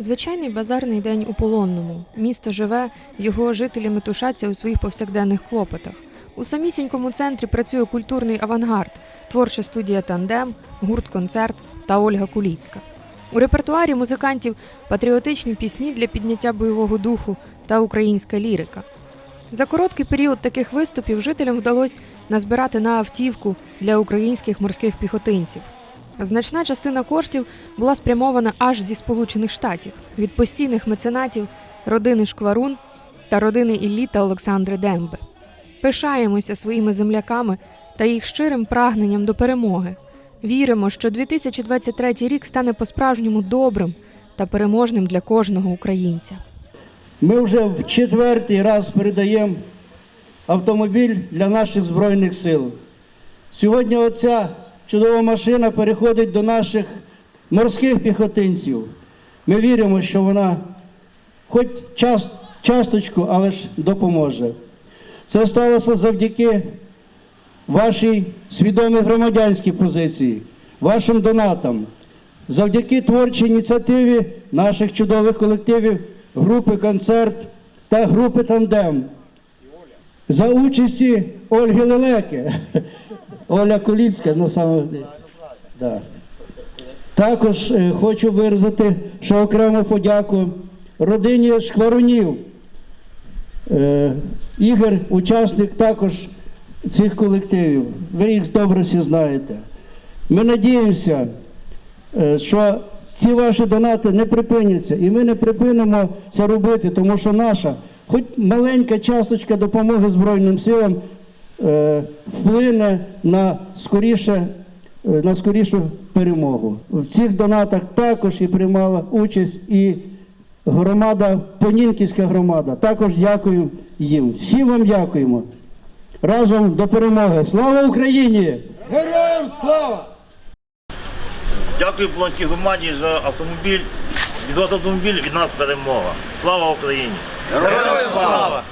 Звичайний базарний день у полонному. Місто живе, його жителі метушаться у своїх повсякденних клопотах. У самісінькому центрі працює культурний авангард, творча студія Тандем, гурт концерт та Ольга Куліцька. У репертуарі музикантів патріотичні пісні для підняття бойового духу та українська лірика. За короткий період таких виступів жителям вдалося назбирати на автівку для українських морських піхотинців. Значна частина коштів була спрямована аж зі Сполучених Штатів від постійних меценатів родини Шкварун та родини Іллі та Олександри Демби. Пишаємося своїми земляками та їх щирим прагненням до перемоги. Віримо, що 2023 рік стане по-справжньому добрим та переможним для кожного українця. Ми вже в четвертий раз передаємо автомобіль для наших Збройних сил. Сьогодні оця чудова машина переходить до наших морських піхотинців. Ми віримо, що вона хоч час, часточку, але ж допоможе. Це сталося завдяки вашій свідомій громадянській позиції, вашим донатам, завдяки творчій ініціативі наших чудових колективів групи концерт та групи тандем. За участі Ольги Лелеки, Оля Куліцька, на саме. Да. Також е, хочу виразити ще окрему подяку родині Шкварунів. Е, Ігор, учасник також цих колективів. Ви їх добре всі знаєте. Ми надіємося, е, що ці ваші донати не припиняться, і ми не припинимо це робити, тому що наша, хоч маленька часточка допомоги Збройним силам е, вплине на скоріше. е, На скорішу перемогу. В цих донатах також і приймала участь і громада, Понінківська громада. Також дякую їм. Всім вам дякуємо. Разом до перемоги. Слава Україні! Героям слава! Дякую Полонській громаді за автомобіль. Від вас автомобіль, від нас перемога. Слава Україні! Героям слава!